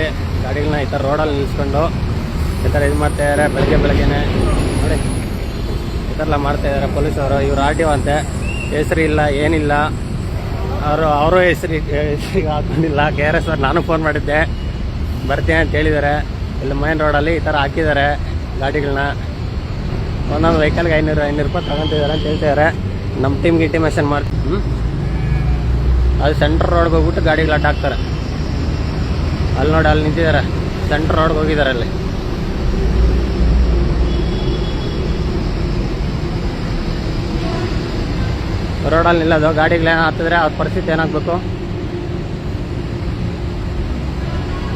ಗಾಡಿಗಳಲ್ಲಿ ಗಾಡಿಗಳನ್ನ ಈ ಥರ ರೋಡಲ್ಲಿ ನಿಲ್ಲಿಸ್ಕೊಂಡು ಈ ಥರ ಇದು ಮಾಡ್ತಾ ಇದ್ದಾರೆ ಬೆಳಗ್ಗೆ ಬೆಳಗ್ಗೆನೆ. ನೋಡಿ, ಈ ಥರ ಮಾಡ್ತಾ ಇದ್ದಾರೆ ಪೊಲೀಸವರು. ಇವ್ರು ಆರ್ ಟಿ ಒ ಅಂತೆ. ಹೆಸರು ಇಲ್ಲ, ಏನಿಲ್ಲ. ಅವರು ಅವರು ಹೆಸರು, ಹೆಸರಿಗೆ ಹಾಕೊಂಡಿಲ್ಲ. ಕೆ ಆರ್ ಎಸ್ ಅವ್ರು ನಾನು ಫೋನ್ ಮಾಡಿದ್ದೆ. ಬರ್ತೀನಿ ಅಂತ ಹೇಳಿದ್ದಾರೆ. ಇಲ್ಲಿ ಮೈನ್ ರೋಡಲ್ಲಿ ಈ ಥರ ಹಾಕಿದ್ದಾರೆ ಗಾಡಿಗಳನ್ನ. ಒಂದೊಂದು ವೆಹಿಕಲ್ಗೆ ಐನೂರು ಐನೂರು ರೂಪಾಯಿ ತಗೊಂತಿದ್ದಾರೆ ಅಂತ ಹೇಳ್ತಿದ್ದಾರೆ. ನಮ್ಮ ಟೀಮ್ಗೆ ಇಂಟಿಮೇಷನ್ ಮಾಡ್ತೀವಿ. ಅದು ಸೆಂಟ್ರ್ ರೋಡ್ಗೆ ಹೋಗ್ಬಿಟ್ಟು ಗಾಡಿಗಳು ಅಟ್ಟಾಕ್ತಾರೆ ಅಲ್ಲಿ ನೋಡಿ, ಅಲ್ಲಿ ನಿಂತಿದ್ದಾರೆ ಸೆಂಟ್ರ್ ರೋಡ್ಗೆ ಹೋಗಿದ್ದಾರೆ ಅಲ್ಲಿ. ರೋಡಲ್ಲಿ ನಿಲ್ಲೋದು. ಗಾಡಿಗಳೇನೋ ಹತ್ತಿದ್ರೆ ಅವ್ರ ಪರಿಸ್ಥಿತಿ ಏನಾಗಬೇಕು?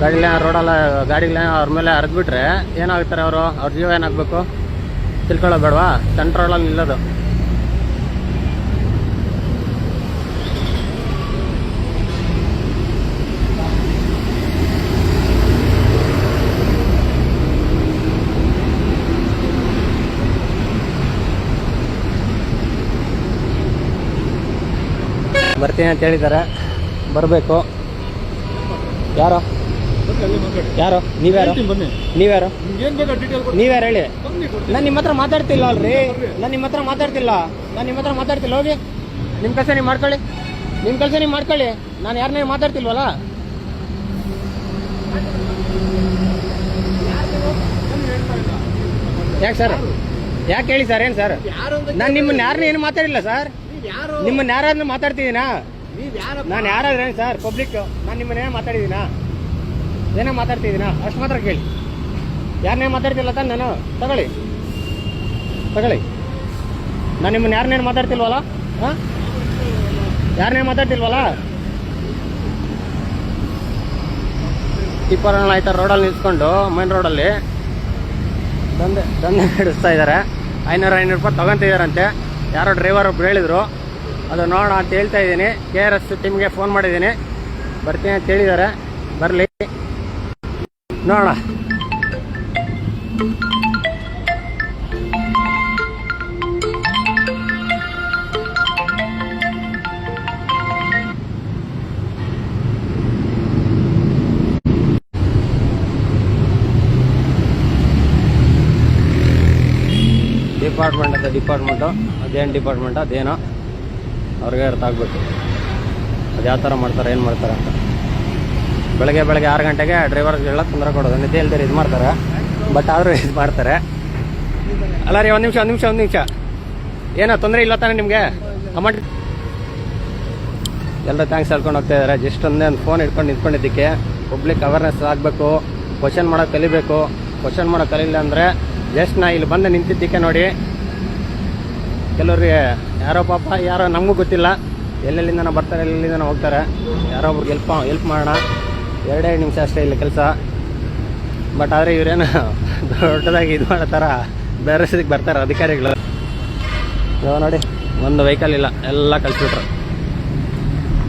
ಗಾಡಿಗಳೇನೋ ರೋಡಲ್ಲ ಗಾಡಿಗಳೇನೋ ಅವ್ರ ಮೇಲೆ ಹರಿದ್ಬಿಟ್ರೆ ಏನಾಗ್ತಾರೆ ಅವರು? ಅವ್ರ ಜೀವ ಏನಾಗಬೇಕು? ತಿಳ್ಕೊಳ್ಳೋ ಬೇಡವಾ? ಸೆಂಟ್ರ್ ರೋಡಲ್ಲಿ ನಿಲ್ಲೋದು. ಬರ್ತೀನಿ ಅಂತ ಹೇಳಿದ್ದಾರೆ ಬರಬೇಕು. ಯಾರು? ಯಾರು? ನೀವ್ಯಾರು? ನೀವ್ಯಾರು? ನೀವ್ಯಾರು ಹೇಳಿ? ನಾನು ನಿಮ್ಮ ಹತ್ರ ಮಾತಾಡ್ತಿಲ್ಲ ಅಲ್ರಿ. ನಾನು ನಿಮ್ಮ ಹತ್ರ ಮಾತಾಡ್ತಿಲ್ಲ. ನಾನು ನಿಮ್ಮ ಹತ್ರ ಮಾತಾಡ್ತಿಲ್ಲ. ಹೋಗಿ. ನಿಮ್ಮ ಕೆಲಸ ನೀವು ಮಾಡ್ಕೊಳ್ಳಿ. ನಿಮ್ಮ ಕೆಲಸ ನೀವು ಮಾಡ್ಕೊಳ್ಳಿ. ನಾನು ಯಾರನ್ನೇ ಮಾತಾಡ್ತಿಲ್ವಲ್ಲ? ಯಾಕೆ ಸರ್? ಯಾಕೆ ಹೇಳಿ ಸರ್? ಏನು ಸರ್? ನಾನು ನಿಮ್ಮನ್ನ ಯಾರನ್ನ ಏನು ಮಾತಾಡಿಲ್ಲ ಸರ್? ನಿಮ್ಮನ್ನ ಯಾರಾದ್ರೂ ಮಾತಾಡ್ತಿದ್ದೀನಾ ನಾನು ಯಾರಾದ್ರೆ ಸರ್? ಪಬ್ಲಿಕ್ ನಾನು ನಿಮ್ಮನ್ನೇ ಮಾತಾಡಿದ್ದೀನಾ? ಏನೋ ಮಾತಾಡ್ತಿದ್ದೀನಾ? ಅಷ್ಟು ಮಾತ್ರ ಕೇಳಿ. ಯಾರನ್ನೇ ಮಾತಾಡ್ತಿಲ್ಲ ತಾನೆ ನಾನು. ತಗೊಳ್ಳಿ. ತಗೊಳ್ಳಿ. ನಾನು ನಿಮ್ಮನ್ನ ಯಾರನ್ನೇನು ಮಾತಾಡ್ತಿಲ್ವಲ್ಲ? ಹಾಂ? ಯಾರನ್ನೇ ಮಾತಾಡ್ತಿಲ್ವಲ್ಲ? ಟಿಪ್ಪರ್ನ ಆಯ್ತಾ ರೋಡಲ್ಲಿ ನಿಂತ್ಕೊಂಡು ಮೈನ್ ರೋಡಲ್ಲಿ ದಂಧೆ ದಂಧೆ ನಡೆಸ್ತಾ ಇದ್ದಾರೆ ಐನೂರು ಐನೂರು ರೂಪಾಯಿ ತಗೊಂತಿದಾರಂತೆ. ಯಾರೋ ಡ್ರೈವರ್ ಒಬ್ರು ಹೇಳಿದ್ರು, ಅದು ನೋಡೋಣ ಅಂತ ಹೇಳ್ತಾ ಇದ್ದೀನಿ. ಕೆ ಆರ್ ಎಸ್ ಟೀಮ್ಗೆ ಫೋನ್ ಮಾಡಿದ್ದೀನಿ. ಬರ್ತೀನಿ ಅಂತ ಹೇಳಿದ್ದಾರೆ. ಬರಲಿ. ನೋಡೋಣ. ಡಿಪಾರ್ಟ್ಮೆಂಟ್ ಅಂತ ಡಿಪಾರ್ಟ್ಮೆಂಟು, ಅದೇನು ಡಿಪಾರ್ಟ್ಮೆಂಟ್, ಅದೇನೋ ಅವ್ರಿಗೆ ಅರ್ಥ ಆಗಬೇಕು. ಅದು ಯಾವ ಥರ ಮಾಡ್ತಾರೆ, ಏನು ಮಾಡ್ತಾರೆ ಅಂತ. ಬೆಳಗ್ಗೆ ಬೆಳಗ್ಗೆ ಆರು ಗಂಟೆಗೆ ಡ್ರೈವರ್ಗೆಲ್ಲ ತೊಂದರೆ ಕೊಡೋದು. ನಿದ್ದೆ ಇಲ್ದೇ ಇದು ಮಾಡ್ತಾರೆ. ಬಟ್ ಆದರೂ ಇದು ಮಾಡ್ತಾರೆ. ಅಲ್ಲ ರೀ, ಒಂದು ನಿಮಿಷ ಒಂದು ನಿಮಿಷ ಒಂದು ನಿಮಿಷ. ಏನೋ ತೊಂದರೆ ಇಲ್ಲ ತಾನೆ ನಿಮಗೆ? ಅಮೌಂಟ್ ಎಲ್ಲರೂ ಥ್ಯಾಂಕ್ಸ್ ಹೇಳ್ಕೊಂಡು ಹೋಗ್ತಾ ಇದ್ದಾರೆ ಜಸ್ಟ್ ಒಂದೇ ಒಂದು ಫೋನ್ ಇಟ್ಕೊಂಡು ನಿಂತ್ಕೊಂಡಿದ್ದಕ್ಕೆ ಪಬ್ಲಿಕ್ ಅವೇರ್ನೆಸ್ ಆಗಬೇಕು. ಕ್ವಶನ್ ಮಾಡೋಕೆ ಕಲಿಬೇಕು. ಕ್ವಶನ್ ಮಾಡೋಕೆ ಕಲಿಲ್ಲ ಅಂದರೆ ಜಸ್ಟ್ ನಾ ಇಲ್ಲಿ ಬಂದು ನಿಂತಿದ್ದಕ್ಕೆ ನೋಡಿ. ಕೆಲವ್ರಿಗೆ ಯಾರೋ ಪಾಪ, ಯಾರೋ ನಮಗೂ ಗೊತ್ತಿಲ್ಲ. ಎಲ್ಲೆಲ್ಲಿಂದ ಬರ್ತಾರೆ, ಎಲ್ಲೆಲ್ಲಿಂದ ಹೋಗ್ತಾರೆ. ಯಾರೋ ಒಬ್ರಿಗೆ ಹೆಲ್ಪ್ ಹೆಲ್ಪ್ ಮಾಡೋಣ. ಎರಡೇ ನಿಮಿಷ ಅಷ್ಟೇ ಇಲ್ಲಿ ಕೆಲಸ. ಬಟ್ ಆದರೆ ಇವರೇನು ದೊಡ್ಡದಾಗಿ ಇದು ಮಾಡೋ ಥರ ಬೇರೆ ಸದಕ್ಕೆ ಬರ್ತಾರೆ ಅಧಿಕಾರಿಗಳು. ನೋಡಿ, ಒಂದು ವೆಹಿಕಲ್ ಇಲ್ಲ. ಎಲ್ಲ ಕಳಿಸ್ಬಿಟ್ರು.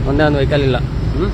ಒಂದೇ ಒಂದು ವೆಹಿಕಲ್ ಇಲ್ಲ. ಹ್ಞೂ